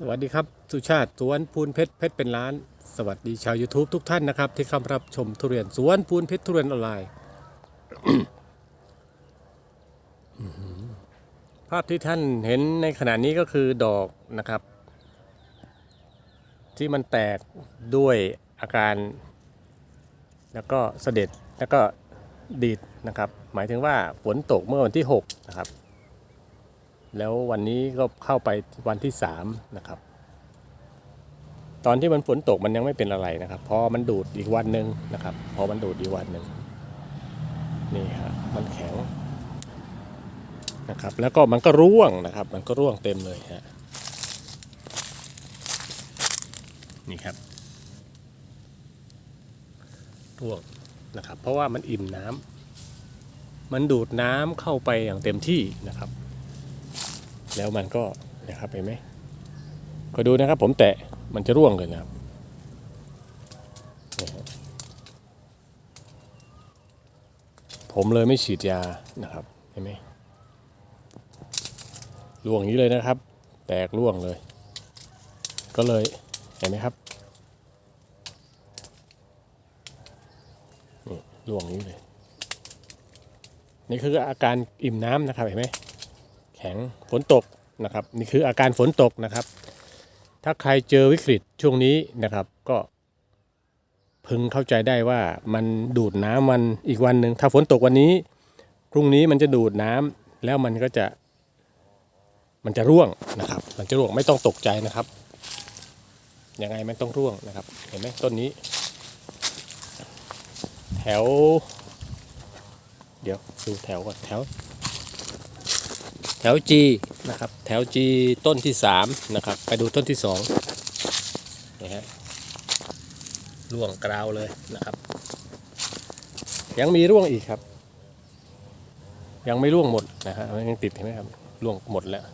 สวัสดีครับ สุชาติสวนพูนเพชรเพชรเป็นล้าน สวัสดีชาว YouTube ทุกท่านนะครับ ที่เข้ารับชมทุเรียนสวนพูนเพชรทุเรียนออนไลน์ภาพที่ท่านเห็นในขณะนี้ก็คือดอกนะครับ ที่มันแตกด้วยอาการ แล้วก็เสด็จแล้วก็ดีดนะครับ หมายถึงว่าฝนตกเมื่อวันที่ 6 นะครับ แล้ววันนี้ก็เข้าไปวันที่3นะครับ ตอนที่มันฝนตกมันยังไม่เป็นอะไรนะครับ พอมันดูดอีกวันหนึ่งนะครับ พอมันดูดอีกวันหนึ่งนี่ครับมันแข็งนะครับ แล้วก็มันก็ร่วงนะครับ มันก็ร่วงเต็มเลยฮะนี่ครับร่วงนะครับ เพราะว่ามันอิ่มน้ำมันดูดน้ำเข้าไปอย่างเต็มที่นะครับ แล้วมันก็นะครับเห็นไหมคอยดูนะครับ ผมแตะมันจะร่วงเลยนะครับผมเลยไม่ฉีดยานะครับเห็นไหมร่วงอย่างนี้เลยนะครับ แตกร่วงเลย ก็เลยเห็นไหมครับนี่ร่วงอย่างนี้เลย นี่คืออาการอิ่มน้ำนะครับเห็นไหม แข็งฝนตกนะครับนี่คืออาการฝนตกนะครับ ถ้าใครเจอวิกฤตช่วงนี้นะครับก็พึงเข้าใจได้ว่ามันดูดน้ำมันอีกวันหนึ่งถ้าฝนตกวันนี้พรุ่งนี้มันจะดูดน้ำแล้วมันก็จะมันจะร่วงนะครับ มันจะร่วงไม่ต้องตกใจนะครับยังไงมันต้องร่วงนะครับ เห็นไหมต้นนี้ แถว เดี๋ยวดูแถวก่อนแถว แถว G นะครับ แถว G ต้นที่ 3 นะครับ ไปดูต้นที่2นี่ฮะร่วงกราวเลยนะครับ ยังมีร่วงอีกครับ ยังไม่ร่วงหมดนะฮะยังติดเห็นไหมครับร่วงหมดแล้ว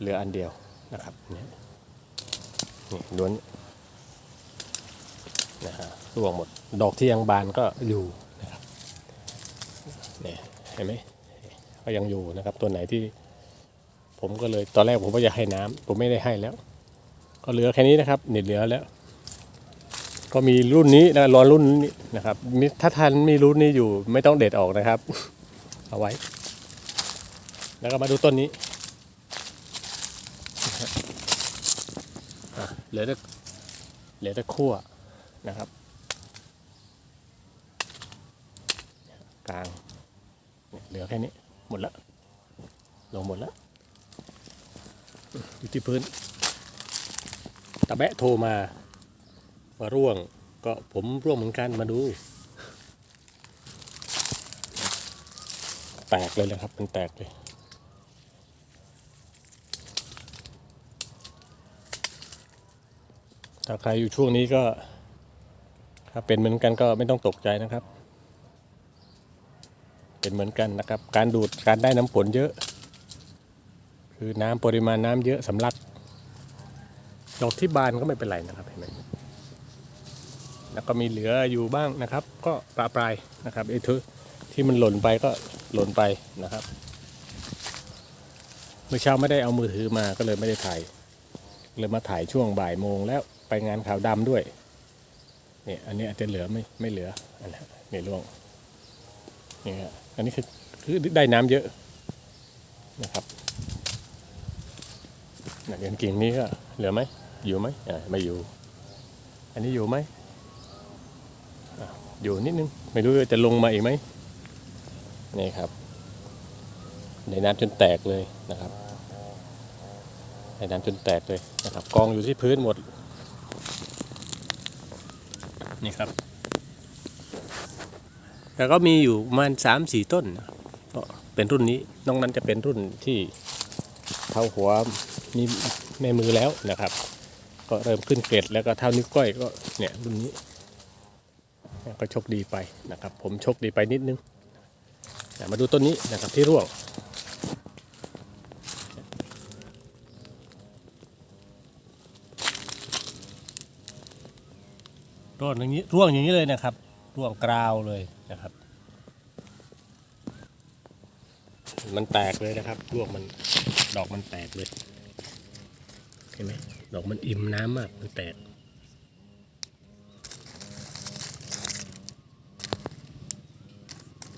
เหลืออันเดียวนะครับนี่นี่ล้วนนะฮะร่วงหมด ดอกที่ยังบานก็อยู่นะครับนี่เห็นไหม ก็ยังอยู่นะครับ ตัวไหนที่ ผมก็เลยตอนแรกผมก็จะให้น้ำผมไม่ได้ให้แล้ว ก็เหลือแค่นี้นะครับนิดเหลือแล้ว ก็มีรุ่นนี้นะรอรุ่นนี้นะครับมีถ้าทันมีรุ่นนี้อยู่ไม่ต้องเด็ดออกนะครับ เอาไว้ แล้วก็มาดูต้นนี้เหลือแต่เหลือแต่ขั้วนะครับกลางเหลือแค่นี้ หมดละลงหมดละอยู่ที่พื้นตะแบะโทรมาว่าร่วงก็ผมร่วงเหมือนกันมาดูแตกเลยนะครับมันแตกเลยถ้าใครอยู่ช่วงนี้ก็ ถ้าเป็นเหมือนกันก็ไม่ต้องตกใจนะครับ เป็นเหมือนกันนะครับ การดูดการได้น้ำฝนเยอะ คือน้ำปริมาณน้ำเยอะสำลักดอกที่บานก็ไม่เป็นไรนะครับเห็นไหมแล้วก็มีเหลืออยู่บ้างนะครับ ก็ปลาปลายนะครับไอ้ทุที่มันหล่นไปก็หล่นไปนะครับเมื่อเช้าไม่ได้เอามือถือมาก็เลยไม่ได้ถ่ายเลยมาถ่ายช่วงบ่ายโมงแล้วไปงานข่าวดำด้วยเนี่ยอันนี้อาจจะเหลือไม่ไม่เหลืออันนี้เนี่ร่วงนี่ฮะ อันนี้คือคือได้น้ำเยอะนะครับเนี่ยเดือนกิ่งนี้ก็เหลือไหมอยู่ไหมอ่าไม่อยู่ อันนี้อยู่ไหมอยู่นิดนึง ไม่รู้จะลงมาอีกไหมนี่ครับในน้ำจนแตกเลยนะครับในน้ำจนแตกเลยนะครับกองอยู่ที่พื้นหมดนี่ครับ แต่ก็มีอยู่ประมาณสามสี่ต้นก็เป็นรุ่นนี้น้อกนั้นจะเป็นรุ่นที่เท่าหัวมีในมือแล้วนะครับ ก็เริ่มขึ้นเกล็ดแล้วก็เท่านิ้วก้อยก็เนี่ยรุ่นนี้ ก็โชคดีไปนะครับ ผมโชคดีไปนิดนึงมาดูต้นนี้นะครับที่ร่วงร่วงอย่างนี้ร่วงอย่างนี้เลยนะครับ ร่วงกราวเลยนะครับ มันแตกเลยนะครับร่วงมันดอกมันแตกเลยเห็นไหมดอกมันอิ่มน้ำมากมันแตก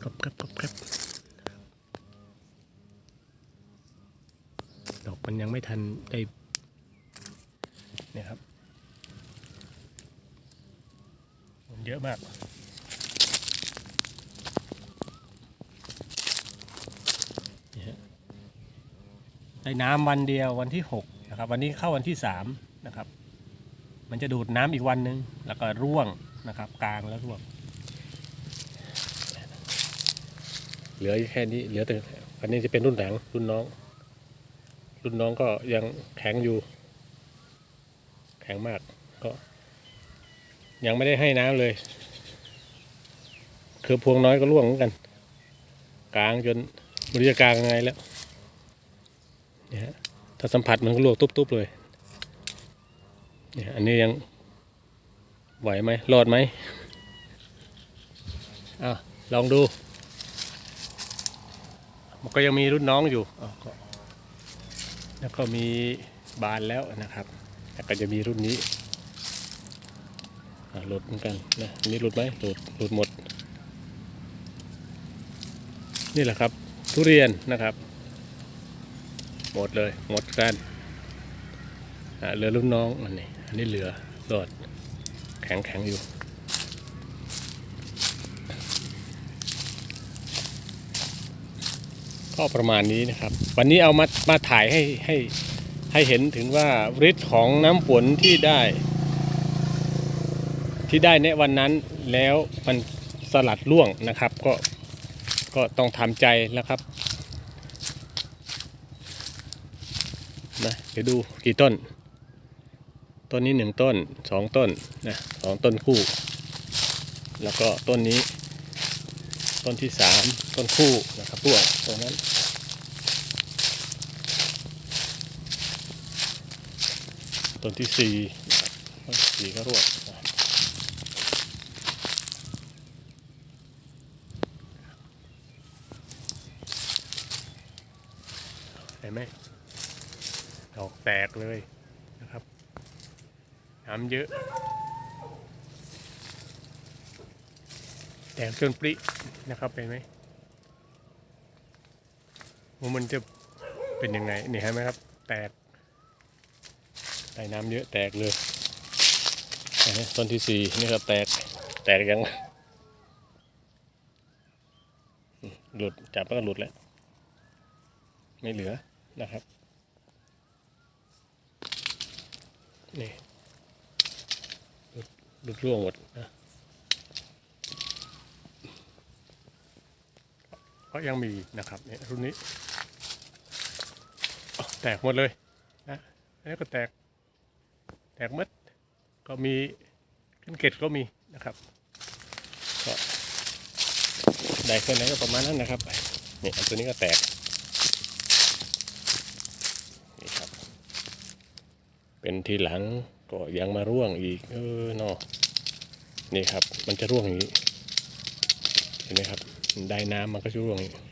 ครับครับครับครับดอกมันยังไม่ทันได้เนี่ยครับ มันเยอะมาก นี่ฮะ ได้น้ำวันเดียววันที่หกนะครับวันนี้เข้าวันที่สามนะครับ มันจะดูดน้ำอีกวันหนึ่งแล้วก็ร่วงนะครับ กลางแล้วร่วง เหลือแค่นี้เหลือแต่อันนี้จะเป็นรุ่นหลังรุ่นน้อง รุ่นน้องก็ยังแข็งอยู่ แข็งมากก็ ยังไม่ได้ให้น้ำเลย คือพวงน้อยก็ร่วงเหมือนกัน กลางจนบริจกลางยังไงแล้ว นี่ยฮะถ้าสัมผัสมันก็ลวกตุ๊บๆเลยเนี่ยอันนี้ยังไหวไหมรอดไหมอะลองดู มันก็ยังมีรุ่นน้องอยู่แล้วก็มีบานแล้วนะครับแต่ก็จะมีรุ่นนี้หลุดเหมือนกันนะนนี้หลุดไหมหลุดหลุดหมด นี่แหละครับ ทุเรียนนะครับ หมดเลย หมดกันเหลือรุ่นน้องอันนี้อันนี้เหลือรอดแข็งแข็งอยู่ ก็ประมาณนี้นะครับ วันนี้เอามามาถ่ายให้ให้ให้เห็นถึงว่าฤทธิ์ของน้ำฝนที่ได้ ที่ได้ในวันนั้นแล้วมันสลัดร่วงนะครับ ก็ก็ต้องทำใจแล้วครับนะ เดี๋ยวดูกี่ต้น ต้นนี้หนึ่งต้นสองต้นนะสองต้นคู่ แล้วก็ต้นนี้ ต้นที่สามต้นคู่นะครับร่วงตรงนั้นต้นที่สี่ต้นสี่ก็รวงนะครับเห็นไหม ดอกแตกเลยนะครับ น้ำเยอะ แตกจนปรินะครับเป็นไหมว่ามันจะเป็นยังไงนี่เห็นไหมครับ แตกใส่น้ำเยอะแตกเลยเห็นไหมต้นที่สี่นี่ครับแตกแตกยังหลุดจับแล้วก็หลุดแล้ว ไม่เหลือนะครับ นี่หลุดหลุดร่วงหมดนะก็ยังมีนะครับเนี่ยรุ่นนี้ แตกหมดเลยนะอันนี้ก็แตก แตกหมดก็มีขึ้นเกล็ดก็มีนะครับก็ได้แค่ไหนก็ประมาณนั้นนะครับนี่อันตัวนี้ก็แตกนี่ครับ เป็นทีหลังก็ยังมาร่วงอีก เออเนาะนี่ครับ มันจะร่วงอย่างนี้ เห็นไหมครับ ได้น้ำมันก็จะร่วงอย่างนี้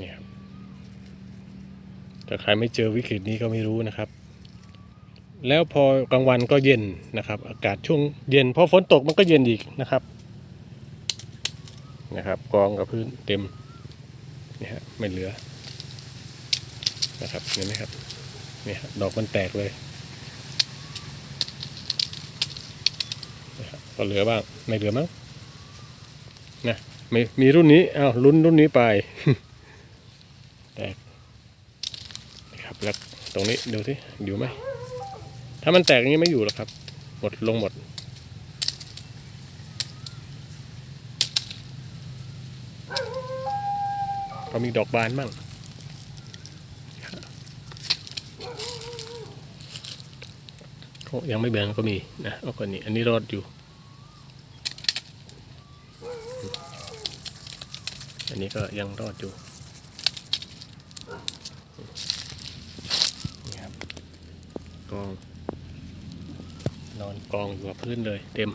นี่ครับแต่ใครไม่เจอวิกฤตนี้ก็ไม่รู้นะครับ แล้วพอกลางวันก็เย็นนะครับ อากาศช่วงเย็นพอฝนตกมันก็เย็นอีกนะครับนะครับ กองกับพื้นเต็มนี่ฮะไม่เหลือ นะครับเห็นไหมครับนี่ฮะดอกมันแตกเลยนะครับก็เหลือบ้างไม่เหลือมั้งนะมีมีรุ่นนี้อ้าวรุ่นรุ่นนี้ไปแตกนะครับแล้วตรงนี้ดูสิอยู่ไหมถ้ามันแตกอย่างนี้ไม่อยู่หรอกครับ หมดลงหมดก็มีดอกบานบ้างก็ ยังไม่แบ่งก็มีนะเอาคนนี้อันนี้รอดอยู่ อันนี้ก็ยังรอดอยู่นี่ครับกองนอนกองอยู่กับพื้นเลยเต็ม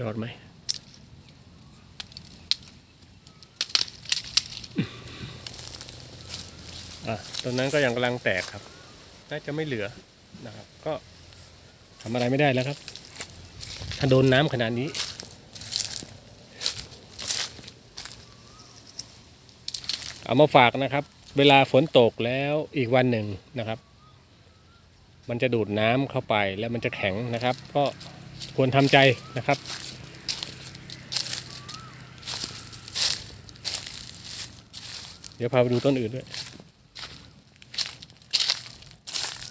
รอดไหม อะต้นนั้นก็ยังกำลังแตกครับ น่าจะไม่เหลือนะครับ ก็ทำอะไรไม่ได้แล้วครับ ถ้าโดนน้ำขนาดนี้เอามาฝากนะครับ เวลาฝนตกแล้วอีกวันหนึ่งนะครับ มันจะดูดน้ำเข้าไปแล้วมันจะแข็งนะครับ ก็ควรทำใจนะครับ เดี๋ยวพาไปดูต้นอื่นด้วย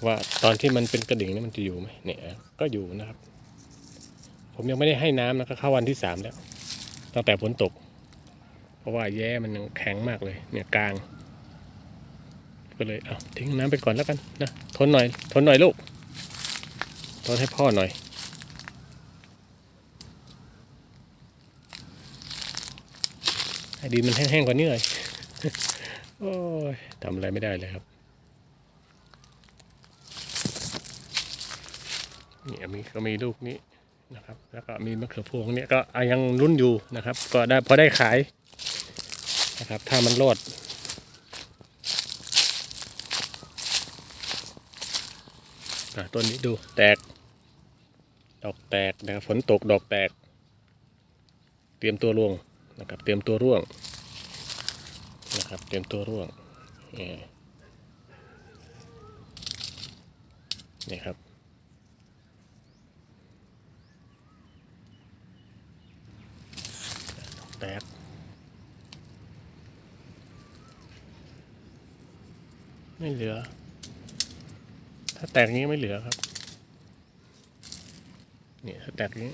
ว่าตอนที่มันเป็นกระดิ่งนี่มันจะอยู่ไหมเนี่ย ก็อยู่นะครับ ผมยังไม่ได้ให้น้ำนะก็เข้าวันที่สามแล้ว ตั้งแต่ฝนตก เพราะว่าแย้มันยังแข็งมากเลย เนี่ยกลาง ก็เลยเอาทิ้งน้ำไปก่อนแล้วกันนะทนหน่อย ทนหน่อยลูกทนให้พ่อหน่อยให้ดินมันแห้งๆกว่านี้หน่อย โอ้ยทำอะไรไม่ได้เลยครับ เนี่มีก็มีลูกนี้นะครับ แล้วก็มีมะเขือพวงเนี่ยก็ยังรุ่นอยู่นะครับ ก็ได้พอได้ขายนะครับ ถ้ามันรอดต้นนี้ดูแตก ดอกแตกนะครับฝนตกดอกแตก เตรียมตัวร่วงนะครับ เตรียมตัวร่วงนะครับ เตรียมตัวร่วงนี่นี่ครับ แตกไม่เหลือ ถ้าแตกงนี้ไม่เหลือครับนี่ถ้าแตกงนี้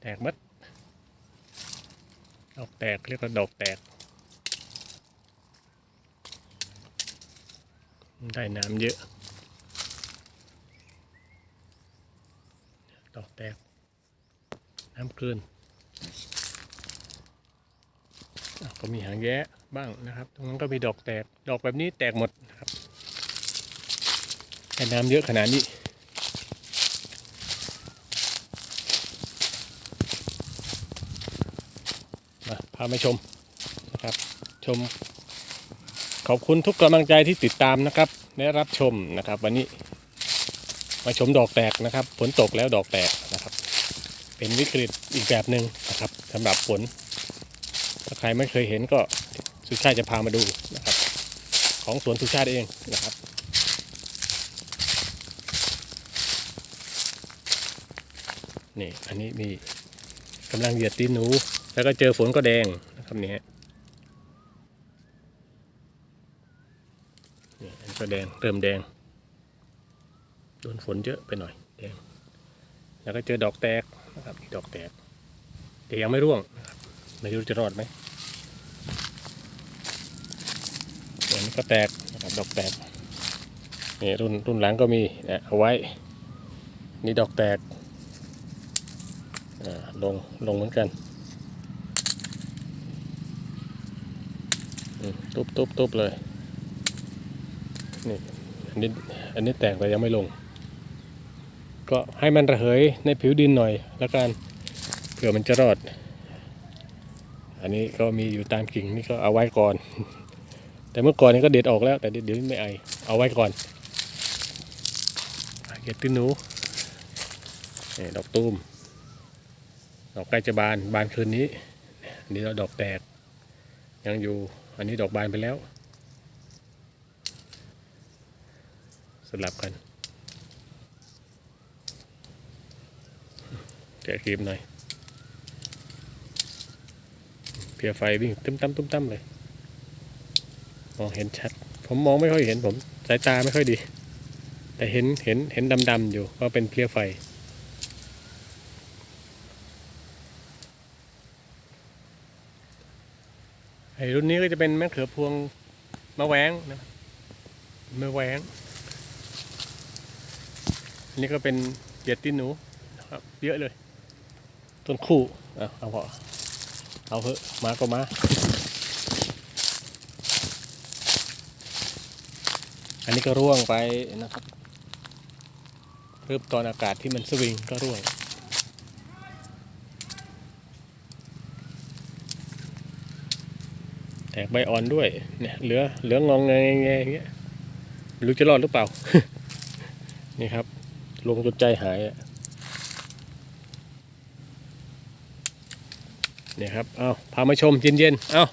แตกมัด ดอกแตกเรียกว่าดอกแตก ได้น้ำเยอะ ดอกแตก น้ำเกินอะ ก็มีหางแย้บ้างนะครับ ตรงนั้นก็มีดอกแตก ดอกแบบนี้แตกหมดนะครับให้น้ำเยอะขนาดนี้มาพามาชมนะครับ ชม ขอบคุณทุกกำลังใจที่ติดตามนะครับและรับชมนะครับ วันนี้มาชมดอกแตกนะครับ ฝนตกแล้วดอกแตกนะครับ เป็นวิกฤตอีกแบบหนึ่ง สำหรับฝนถ้าใครไม่เคยเห็นก็สุชาติจะพามาดูนะครับ ของสวนสุชาติเองนะครับ นี่อันนี้มีกำลังเหยียดตีนหนู แล้วก็เจอฝนก็แดงนะครับนี่ฮะนี่อันก็แดงเริ่มแดงโดนฝนเยอะไปหน่อยแดงแล้วก็เจอดอกแตกนะครับดอกแตก แต่ยังไม่ร่วงนะครับไม่รู้จะรอดไหมอันนี้ก็แตกดอกแตกนี่รุ่นรุ่นหลังก็มีนะเอาไว้ นี่ดอกแตกลงลงเหมือนกันตุบตุบตุบเลยนี่อันนี้อันนี้แตกแต่ยังไม่ลง ก็ให้มันระเหยในผิวดินหน่อยแล้วกัน ผื่อมันจะรอด อันนี้ก็มีอยู่ตามกิ่งนี่ก็เอาไว้ก่อน แต่เมื่อก่อนนี้ก็เด็ดออกแล้ว แต่เดี๋ยวนี้ไม่ไอเอาไว้ก่อนเก็บตื้นหนูนี่ดอกตูมดอกใกล้จะบานบานคืนนี้อันนี้เราดอกแตก ยังอยู่อันนี้ดอกบานไปแล้ว สลับกันแกะครีมหน่อย เพียไฟวิ่งตุ้มตั้มตุ้มตั้มเลยมองเห็นชัด ผมมองไม่ค่อยเห็นผมสายตาไม่ค่อยดี แต่เห็นเห็นเห็นดำๆอยู่ว่าเป็นเพลียไฟไอ้รุ่นนี้ก็จะเป็นมะเขือพวงมะแวงนะมะแวงอันนี้ก็เป็นเบียดตีนหนูนะครับเยอะเลย ต้นคู่เอาเอาพอ เอาเถอะมาก็มา อันนี้ก็ร่วงไปนะครับ เริ่มตอนอากาศที่มันสวิงก็ร่วงแตกใบอ่อนด้วย เนี่ยเหลือเหลืององแงแงอย่างเงี้ยรู้จะรอดหรือเปล่า นี่ครับ ลงจนใจหายอะ เนี่ยครับ เอาพามาชมเย็นๆ เอา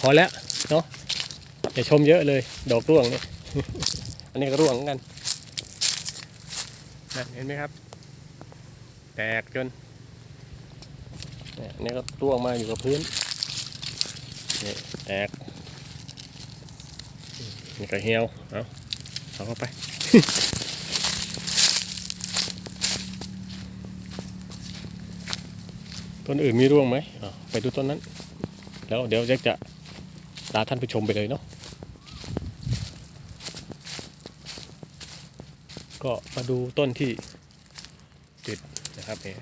พอแล้วเนาะอย่าชมเยอะเลย ดอกร่วงเนี่ย อันนี้ก็ร่วงกันเห็นไหมครับ แตกจนเนี่ยอันนี่ก็ร่วงมาอยู่กับพื้นนี่แตกนี่ก็เหี่ยว เอาเอาเข้าไป ต้นอื่นมีร่วงไหมไปดูต้นนั้น แล้วเดี๋ยวแจ็คจะลาท่านผู้ชมไปเลยเนาะก็มาดูต้นที่ติดนะครับเนี่ย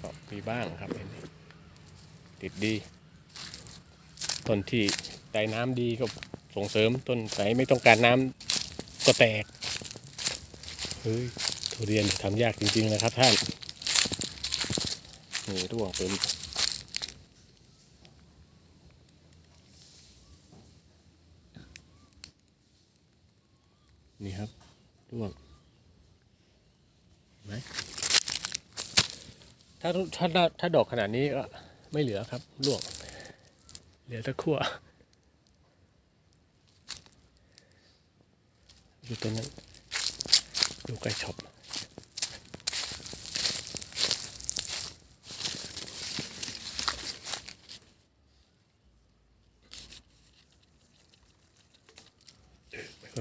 ก็มีบ้างครับเห็นติดดี ต้นที่ได้น้ำดีก็ส่งเสริมต้นไหนไม่ต้องการน้ำก็แตกเฮ้ยทุเรียนทำยากจริงๆนะครับท่าน นี่ร่วงเป็นนี่ครับร่วงไหมถ้าถ้าถ้าดอกขนาดนี้ก็ไม่เหลือครับร่วง เหลือต่ขั้วอยู่ตรงนั้นอยู่ใกล้ช็อป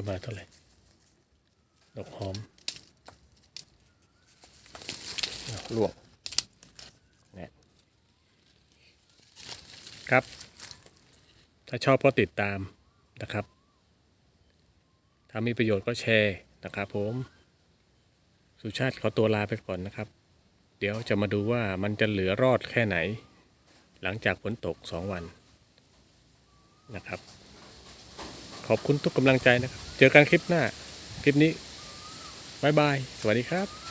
ไม่ค่อยมาเท่าไหร่ ดอกหอมอ้าวลวกเนี่ยครับ ถ้าชอบก็ติดตามนะครับ ถ้ามีประโยชน์ก็แชร์นะครับผม สุชาติขอตัวลาไปก่อนนะครับ เดี๋ยวจะมาดูว่ามันจะเหลือรอดแค่ไหน หลังจากฝนตกสองวันนะครับ ขอบคุณทุกกำลังใจนะครับ เจอกันคลิปหน้า คลิปนี้บายบาย สวัสดีครับ